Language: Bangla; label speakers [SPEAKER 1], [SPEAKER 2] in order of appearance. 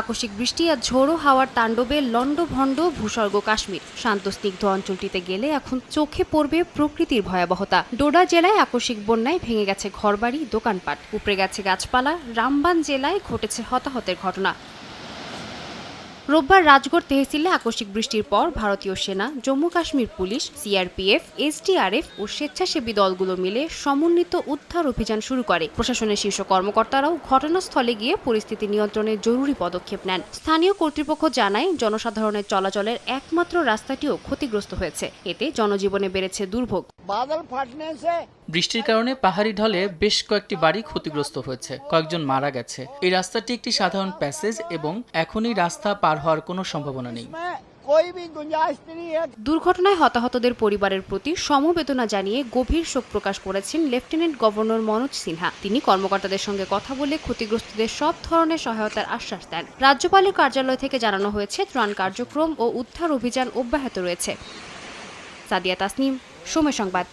[SPEAKER 1] আকস্মিক বৃষ্টি আর ঝোড়ো হাওয়ার তাণ্ডবে লণ্ডভণ্ড ভূস্বর্গ কাশ্মীর। শান্ত স্নিগ্ধ অঞ্চলটিতে গেলে এখন চোখে পড়বে প্রকৃতির ভয়াবহতা। ডোডা জেলায় আকস্মিক বন্যায় ভেঙে গেছে ঘরবাড়ি, দোকানপাট। উপড়ে গেছে গাছপালা। রামবান জেলায় ঘটেছে হতাহতের ঘটনা। রোববার রাজগড় তেহসিলে আকস্মিক বৃষ্টির পর ভারতীয় সেনা, Jammu Kashmir police, CRPF, SDRF ও স্বেচ্ছাসেবী দলগুলো মিলে সমন্বিত উদ্ধার অভিযান শুরু করে। প্রশাসনের শীর্ষ কর্মকর্তারাও ঘটনাস্থলে গিয়ে পরিস্থিতি নিয়ন্ত্রণে জরুরি পদক্ষেপ নেন। স্থানীয় কর্তৃপক্ষ জানায়, জনসাধারণের চলাচলের একমাত্র রাস্তাটিও ক্ষতিগ্রস্ত হয়েছে। এতে জনজীবনে বেড়েছে দুর্ভোগ।
[SPEAKER 2] বৃষ্টির কারণে পাহাড়ি ঢলে বেশ কয়েকটি বাড়ি ক্ষতিগ্রস্ত হয়েছে, কয়েকজন মারা গেছে। এই রাস্তাটি একটি সাধারণ প্যাসেজ এবং এখনই রাস্তা পার হওয়ার কোনো সম্ভাবনা নেই।
[SPEAKER 1] দুর্ঘটনায় হতাহতদের পরিবারের প্রতি সমবেদনা জানিয়ে গভীর শোক প্রকাশ করেছেন লেফটেন্যান্ট গভর্নর মনোজ সিনহা। তিনি কর্মকর্তাদের সঙ্গে কথা বলে ক্ষতিগ্রস্তদের সব ধরনের সহায়তার আশ্বাস দেন। রাজ্যপালের কার্যালয় থেকে জানানো হয়েছে, ত্রাণ কার্যক্রম ও উদ্ধার অভিযান অব্যাহত রয়েছে। সাদিয়া তাসনিম, সময় সংবাদ।